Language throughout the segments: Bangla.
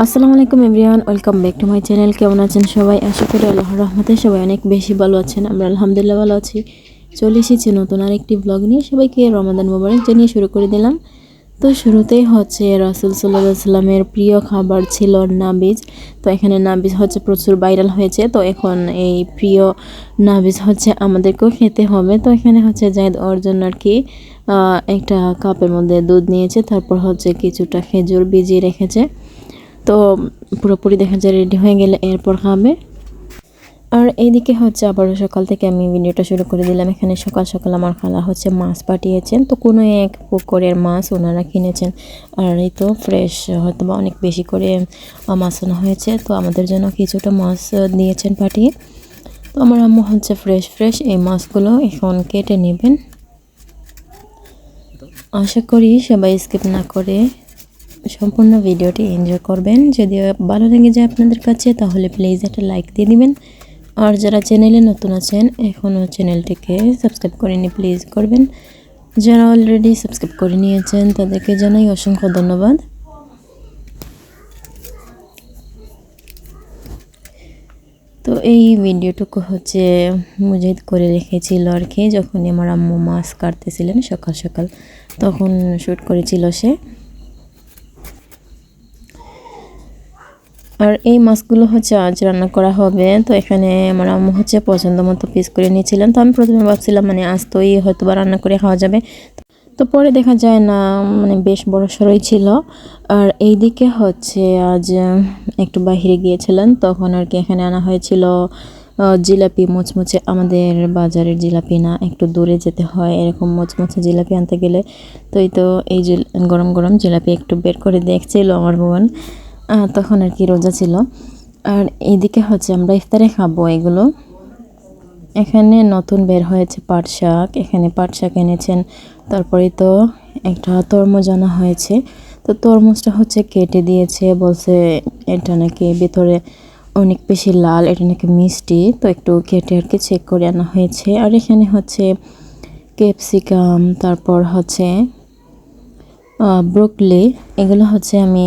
আসসালামু আলাইকুম everyone, welcome back to my channel. কেমন আছেন সবাই? আশা করি আল্লাহর রহমতে সবাই অনেক বেশি ভালো আছেন। আমরা আলহামদুলিল্লাহ ভালো আছি। চলে এসেছি নতুন আরেকটি ব্লগ নিয়ে। সবাইকে রমাদান মোবারক জানিয়ে শুরু করে দিলাম। তো শুরুতেই হচ্ছে রাসুল সাল্লাহ সাল্লামের প্রিয় খাবার ছিল নাবিজ। তো এখানে নাবিজ হচ্ছে প্রচুর ভাইরাল হয়েছে। তো এখন এই প্রিয় নাবিজ হচ্ছে আমাদেরকেও খেতে হবে। তো এখানে হচ্ছে জায়দ ওর জন্য আর কি একটা কাপের মধ্যে দুধ নিয়েছে। তারপর হচ্ছে কিছুটা খেজুর ভিজিয়ে রেখেছে। তো পুরোপুরি দেখা যায় রেডি হয়ে গেলে এরপর খাবে। আর এইদিকে হচ্ছে আবারও সকাল থেকে আমি ভিডিওটা শুরু করে দিলাম। এখানে সকাল সকাল আমার খালা হচ্ছে মাছ পাঠিয়েছেন। তো কোনো এক পুকুরের মাছ ওনারা কিনেছেন। আর এই তো ফ্রেশ হয়তো বা অনেক বেশি করে মাছ আনা হয়েছে। তো আমাদের জন্য কিছুটা মাছ দিয়েছেন পাঠিয়ে। তো আমার আম্মু হচ্ছে ফ্রেশ ফ্রেশ এই মাছগুলো এখন কেটে নেবেন। আশা করি সবাই স্কিপ না করে সম্পূর্ণ ভিডিওটি এনজয় করবেন। যদি ভালো লেগে যায় আপনাদের কাছে, তাহলে প্লিজ একটা লাইক দিয়ে দিবেন। আর যারা চ্যানেলে নতুন আছেন এখনও চ্যানেলটিকে সাবস্ক্রাইব করেনি প্লিজ করবেন। যারা অলরেডি সাবস্ক্রাইব করে নিয়েছেন, তাদেরকে জানাই অসংখ্য ধন্যবাদ। তো এই ভিডিওটুকু হচ্ছে মুজিদ করে রেখেছিল আর কি যখন আমার আম্মু মাছ কাটতেছিলেন সকাল সকাল, তখন শ্যুট করেছিল সে। আর এই মাছগুলো হচ্ছে আজ রান্না করা হবে। তো এখানে আমার আম্মু হচ্ছে পছন্দ মতো পিস করে নিয়েছিলেন। তো আমি প্রথমে ভাবছিলাম মানে আজ তো এই হয়তো বা রান্না করে খাওয়া যাবে। তো পরে দেখা যায় না মানে বেশ বড় সড়ই ছিল। আর এই দিকে হচ্ছে আজ একটু বাহিরে গিয়েছিলেন। তখন আর কি এখানে আনা হয়েছিল জিলাপি, মুচমুচে। আমাদের বাজারের জিলাপি না, একটু দূরে যেতে হয়। এরকম মুচমুচে জিলাপি আনতে গেলে। তো এই তো এই গরম গরম জিলাপি একটু বের করে দেখছিল আমার বোন। তখন আর কি রোজা ছিল। আর এদিকে হচ্ছে আমরা ইফতারে খাব এগুলো। এখানে নতুন বের হয়েছে পাট শাক। এখানে পাট শাক এনেছেন। তারপরে তো একটা তরমুজ আনা হয়েছে। তো তরমুজটা হচ্ছে কেটে দিয়েছে। বলছে এটা নাকি ভেতরে অনেক বেশি লাল, এটা নাকি মিষ্টি। তো একটু কেটে আর কি চেক করে আনা হয়েছে। আর এখানে হচ্ছে ক্যাপসিকাম তারপর হচ্ছে ব্রোকলি এগুলো হচ্ছে আমি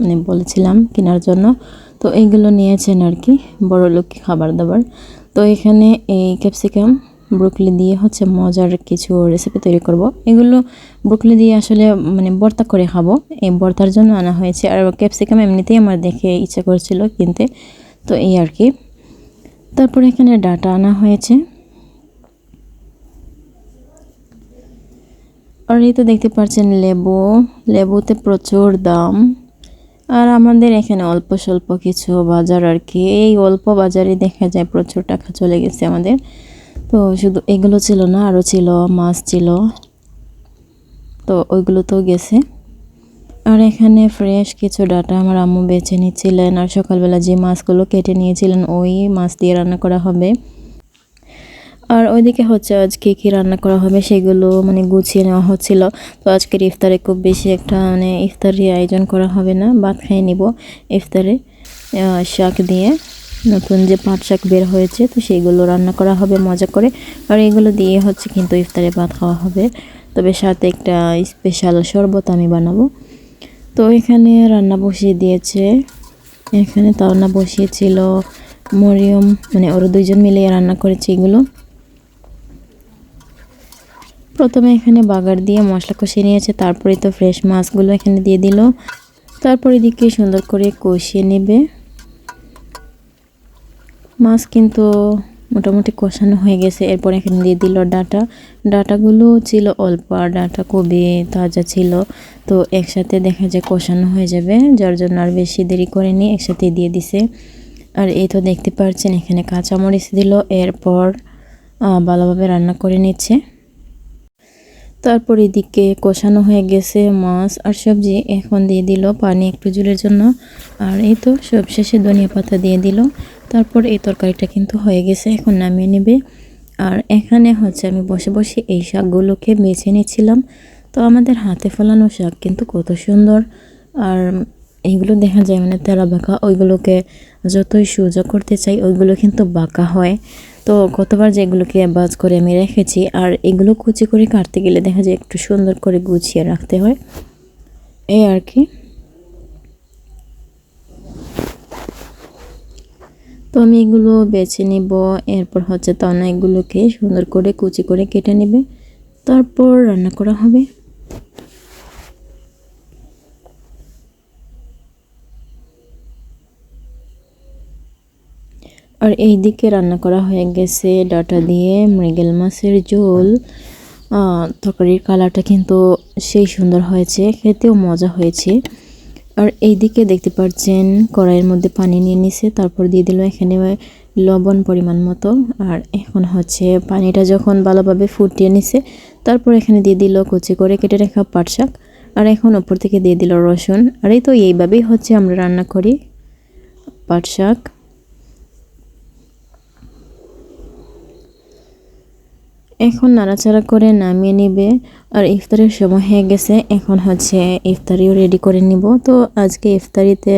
মানে বলেছিলাম কেনার জন্য। তো এইগুলো নিয়েছেন আর কি, বড় লোককে খাবার দাবার তো এখানে এই ক্যাপসিকাম, ব্রুকলি দিয়ে হচ্ছে মজার কিছু রেসিপি তৈরি করব। এগুলো ব্রুকলি দিয়ে আসলে মানে বর্তা করে খাব। এই বর্তার জন্য আনা হয়েছে। আর ক্যাপসিকাম এমনিতেই আমার দেখে ইচ্ছা করছিল কিনতে। তো এই আর কি। তারপরে এখানে ডাটা আনা হয়েছে। আর এই তো দেখতে পাচ্ছেন লেবু। লেবুতে প্রচুর দাম। আর আমাদের এখানে অল্প স্বল্প কিছু বাজার আর কি। এই অল্প বাজারে দেখা যায় প্রচুর টাকা চলে গেছে আমাদের। তো শুধু এগুলো ছিল না আরও ছিল, মাছ ছিল। তো ওইগুলো তো গেছে। আর এখানে ফ্রেশ কিছু ডাটা আমার আম্মু বেছে নিচ্ছিলেন। আর সকালবেলা যে মাছগুলো কেটে নিয়েছিলেন, ওই মাছ দিয়ে রান্না করা হবে। আর ওইদিকে হচ্ছে আজকে কী রান্না করা হবে সেগুলো মানে গুছিয়ে নেওয়া হচ্ছিল। তো আজকের ইফতারে খুব বেশি একটা মানে ইফতারি আয়োজন করা হবে না, ভাত খেয়ে নিব ইফতারে শাক দিয়ে। নতুন যে পাট শাক বের হয়েছে, তো সেইগুলো রান্না করা হবে মজা করে। আর এগুলো দিয়ে হচ্ছে কিন্তু ইফতারে ভাত খাওয়া হবে। তবে সাথে একটা স্পেশাল শরবত আমি বানাবো। তো এখানে রান্না বসিয়ে দিয়েছে। এখানে তো রান্না বসিয়েছিল মরিয়ম মানে ওরা দুইজন মিলে রান্না করেছে এগুলো। প্রথমে এখানে বাগার দিয়ে মশলা কষিয়ে নিয়েছে তারপরে তো ফ্রেশ মাছগুলো এখানে দিয়ে দিল। তারপর এদিকে সুন্দর করে কষিয়ে নেবে। মাছ কিন্তু মোটামুটি কষানো হয়ে গেছে, এরপর এখানে দিয়ে দিল ডাটা। ডাটাগুলো ছিল অল্প আর ডাটা খুবই তাজা ছিল। তো একসাথে দেখা যায় কষানো হয়ে যাবে, যার জন্য আর বেশি দেরি করেনি, একসাথে দিয়ে দিছে। আর এই তো দেখতে পাচ্ছেন এখানে কাঁচামরিচ দিল, এরপর ভালোভাবে রান্না করে নিচ্ছে। তারপর এদিকে কষানো হয়ে গেছে মাছ আর সবজি। এখন দিয়ে দিল পানি একটু জুলের জন্য। আর এই তো সব শেষে ধনিয়া পাতা দিয়ে দিল। তারপর এই তরকারিটা কিন্তু হয়ে গেছে, এখন নামিয়ে নেবে। আর এখানে হচ্ছে আমি বসে বসে এই শাকগুলোকে বেছে নিচ্ছিলাম। তো আমাদের হাতে ফলানো শাক কিন্তু কত সুন্দর। আর এইগুলো দেখা যায় মানে তেলা বাঁকা, ওইগুলোকে যতই সোজা করতে চাই, ওইগুলো কিন্তু বাঁকা হয়। তো কতবার যে এগুলোকে বাজ করে আমি রেখেছি, আর এগুলো কুচি করে কাটতে গেলে দেখা যায় একটু সুন্দর করে গুছিয়ে রাখতে হয়। এই আর কি। তো আমি এগুলো বেছে নিব, এরপর হচ্ছে তনা এগুলোকে সুন্দর করে কুচি করে কেটে নেবে, তারপর রান্না করা হবে। আর এই দিকে রান্না করা হয়ে গেছে ডাটা দিয়ে মৃগেল মাছের ঝোল। তরকারির কালারটা কিন্তু সেই সুন্দর হয়েছে, খেতেও মজা হয়েছে। আর এই দিকে দেখতে পাচ্ছেন কড়াইয়ের মধ্যে পানি নিয়ে নিছে, তারপর দিয়ে দিল এখানে লবণ পরিমাণ মতো। আর এখন হচ্ছে পানিটা যখন ভালোভাবে ফুটিয়ে নিছে, তারপর এখানে দিয়ে দিল কুচি করে কেটে রাখা পাট শাক। আর এখন ওপর থেকে দিয়ে দিল রসুন। আর এই তো এইভাবেই হচ্ছে আমরা রান্না করি পাট শাক। এখন নাড়াচাড়া করে নামিয়ে নিবে। আর ইফতারের সময় হয়ে গেছে, এখন হচ্ছে ইফতারিও রেডি করে নিব। তো আজকে ইফতারিতে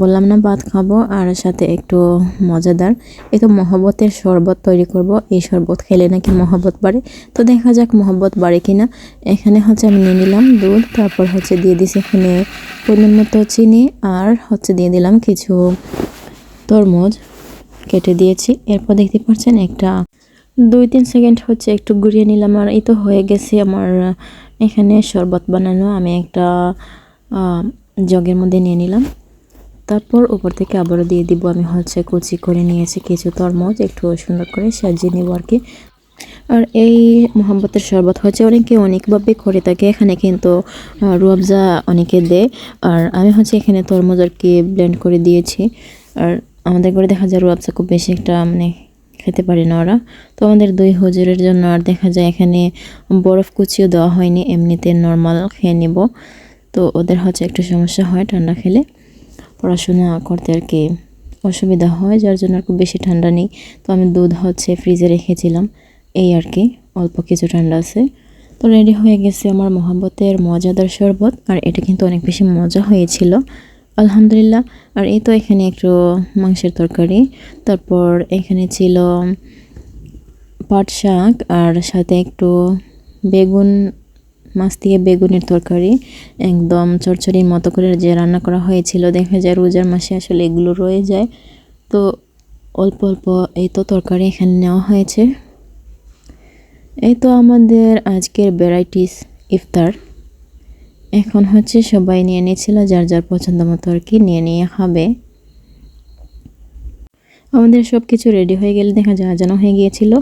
বললাম না ভাত খাব, আর সাথে একটু মজাদার এই তো মহব্বতের শরবত তৈরি করব। এই শরবত খেলে নাকি মহব্বত বাড়ে? তো দেখা যাক মহব্বত বাড়ে কি না এখানে হচ্ছে আমি নিয়ে নিলাম দুধ, তারপর হচ্ছে দিয়ে দিছি এখানে পরিমাণ মতো চিনি, আর হচ্ছে দিয়ে দিলাম কিছু তরমুজ কেটে দিয়েছি। এরপর দেখতে পাচ্ছেন একটা দুই তিন সেকেন্ড হচ্ছে একটু ঘুরিয়ে নিলাম আর এই তো হয়ে গেছে আমার, এখানে শরবত বানানো। আমি একটা জগের মধ্যে নিয়ে নিলাম। তারপর উপর থেকে আবারও দিয়ে দিব। আমি হচ্ছে কুচি করে নিয়েছি কিছু তরমুজ, একটু সুন্দর করে সাজিয়ে নেব আর কি। আর এই মোহাম্মতের শরবত হচ্ছে অনেকে অনেকভাবে করে থাকে। এখানে কিন্তু রুয়াবজা অনেকে দেয়। আর আমি হচ্ছে এখানে তরমুজ আর কি ব্লেন্ড করে দিয়েছি। আর আমাদের ঘরে দেখা যায় রুয়াবজা খুব বেশি একটা মানে খেতে পারে না ওরা। তো আমাদের দুই হুজুরের জন্য আর দেখা যায় এখানে বরফ কুচিও দেওয়া হয়নি, এমনিতে নর্মাল খেয়ে নেব। তো ওদের হচ্ছে একটু সমস্যা হয় ঠান্ডা খেলে। পড়াশোনা করতে আর কি অসুবিধা হয়, যার জন্য আর খুব বেশি ঠান্ডা নেই। তো আমি দুধ হচ্ছে ফ্রিজে রেখেছিলাম, এই আর কি, অল্প কিছু ঠান্ডা আছে। তো রেডি হয়ে গেছে আমার মহাব্বতের মজাদার শরবত, আর এটা কিন্তু অনেক বেশি মজা হয়েছিল। আলহামদুলিল্লাহ। আর এই তো এখানে একটু মাংসের তরকারি। তারপর এখানে ছিল পাট শাক আর সাথে একটু বেগুন, মাছ দিয়ে বেগুনের তরকারি। একদম চরচড়ির মতো করে যে রান্না করা হয়েছিল, দেখা যায় রোজার মাসে আসলে এগুলো রয়ে যায়। তো অল্প অল্প এই তো তরকারি এখানে নেওয়া হয়েছে। এই তো আমাদের আজকের ভ্যারাইটিস ইফতার। এখন হচ্ছে সবাই নিয়ে নিয়েছিল, যার যার পছন্দ মতো আর কি নিয়ে নিয়ে হবে। আমাদের সব কিছু রেডি হয়ে গেলে দেখা যায় যেন হয়ে গিয়েছিল।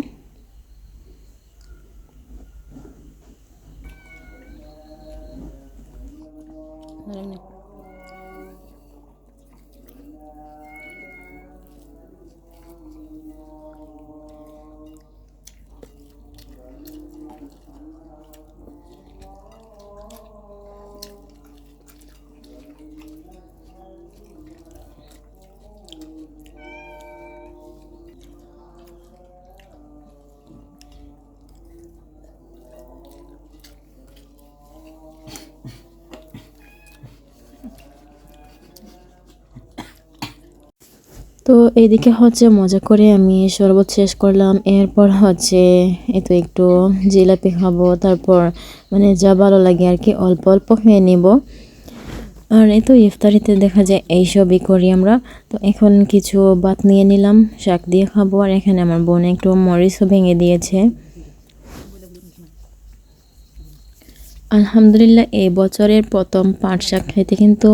তো এইদিকে হচ্ছে মজা করে আমি শরবত শেষ করলাম। এরপর হচ্ছে এতো একটু জিলাপি খাব, তারপর মানে যা ভালো লাগে আর কি অল্প অল্প খেয়ে নেব। আর এই তো ইফতারিতে দেখা যায় এইসবই করি আমরা। তো এখন কিছু ভাত নিয়ে নিলাম, শাক দিয়ে খাব। আর এখানে আমার বোন একটু মরিচও ভেঙে দিয়েছে। আলহামদুলিল্লাহ, এই বছরের প্রথম পাট শাক খেতে কিন্তু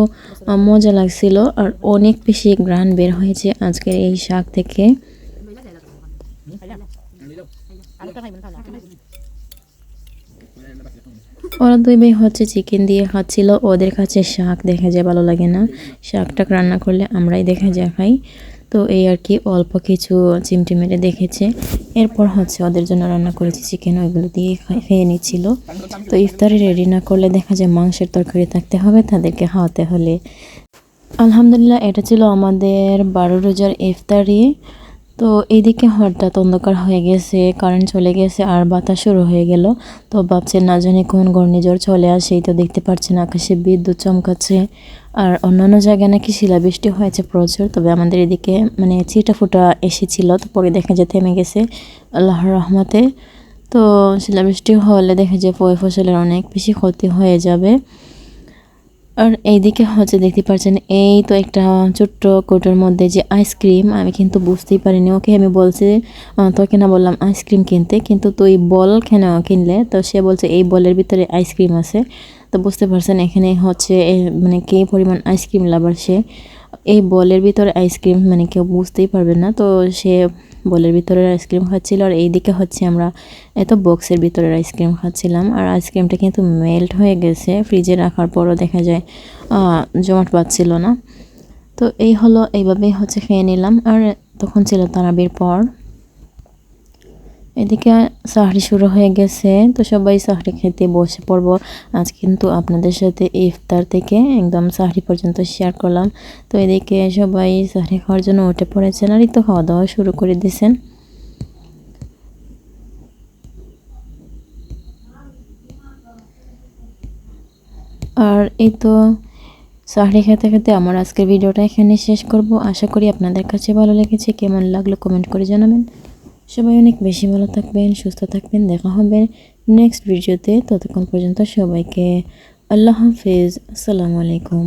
মজা লাগছিল আর অনেক বেশি গ্রান বের হয়েছে আজকের এই শাক থেকে। ওরা দুই ভাই হচ্ছে চিকেন দিয়ে খাচ্ছিল, ওদের কাছে শাক দেখা যায় ভালো লাগে না। শাকটাক রান্না করলে আমরাই দেখা যায় খাই। তো এই আর কি অল্প কিছু চিমটি মেরে দেখেছে। এরপর হচ্ছে ওদের জন্য রান্না করেছি চিকেন ওইগুলো দিয়ে খেয়ে নিচ্ছিল। তো ইফতারি রেডি না করলে দেখা যায় মাংসের তরকারি থাকতে হবে, তাদেরকে খাওয়াতে হলে। আলহামদুলিল্লাহ, এটা ছিল আমাদের বারো রোজার ইফতারি। তো এইদিকে হঠাৎ অন্ধকার হয়ে গেছে কারেন্ট চলে গেছে, আর বাতাস শুরু হয়ে গেল। তো ভাবছেন না জানি কোন ঘূর্ণিঝড় চলে আসেই তো দেখতে পাচ্ছেন আকাশে বিদ্যুৎ চমকাচ্ছে। আর অন্যান্য জায়গায় নাকি শিলাবৃষ্টি হয়েছে প্রচুর, তবে আমাদের এদিকে মানে ছিটা ফুটা এসেছিল, তো পরে দেখা যায় থেমে গেছে, আল্লাহর রহমতে। তো শিলাবৃষ্টি হলে দেখা যায় ফয় ফসলের অনেক বেশি ক্ষতি হয়ে যাবে। আর এইদিকে হচ্ছে দেখতে পাচ্ছেন, এই তো একটা ছোট্ট কোটোর মধ্যে যে আইসক্রিম, আমি কিন্তু বুঝতেই পারিনি, ওকে আমি বলছি তোকে না বললাম আইসক্রিম কিনতে, কিন্তু তুই বল কেন কিনলে? তো সে বলছে, এই বলের ভিতরে আইসক্রিম আছে। তো বুঝতে পারছেন, এখানে হচ্ছে মানে কে পরিমাণ আইসক্রিম লাভার সে? এই বলের ভিতরে আইসক্রিম মানে কেউ বুঝতেই পারবে না, তো সে বলের ভিতরে আইসক্রিম খাচ্ছিল আর এইদিকে হচ্ছে আমরা এত বক্সের ভিতরে আইসক্রিম খাচ্ছিলাম আর আইসক্রিমটা কিন্তু মেল্ট হয়ে গেছে ফ্রিজে রাখার পরও দেখা যায় জমাট পাচ্ছিল না। তো এই হলো, এইভাবেই হচ্ছে খেয়ে নিলাম আর তখন ছিল তারাবির পর। এদিকে সাহরি শুরু হয়ে গেছে। তো সবাই সাহরি খেতে বসে পড়ব। আজ কিন্তু আপনাদের সাথে ইফতার থেকে একদম সাহরি পর্যন্ত শেয়ার করলাম। তো এদিকে সবাই সাহরি খাওয়ার জন্য উঠে পড়েছেন আর তো খাওয়া দাওয়া শুরু করে দিয়েছেন। আর এই তো সাহরি খেতে খেতে আমার আজকের ভিডিওটা এখানে শেষ করব। আশা করি আপনাদের কাছে ভালো লেগেছে। কেমন লাগল কমেন্ট করে জানাবেন। সবাই অনেক বেশি ভালো থাকবেন, সুস্থ থাকবেন, দেখা হবে নেক্সট ভিডিওতে ততক্ষণ পর্যন্ত সবাইকে আল্লাহ হাফিজ। আসসালামু আলাইকুম।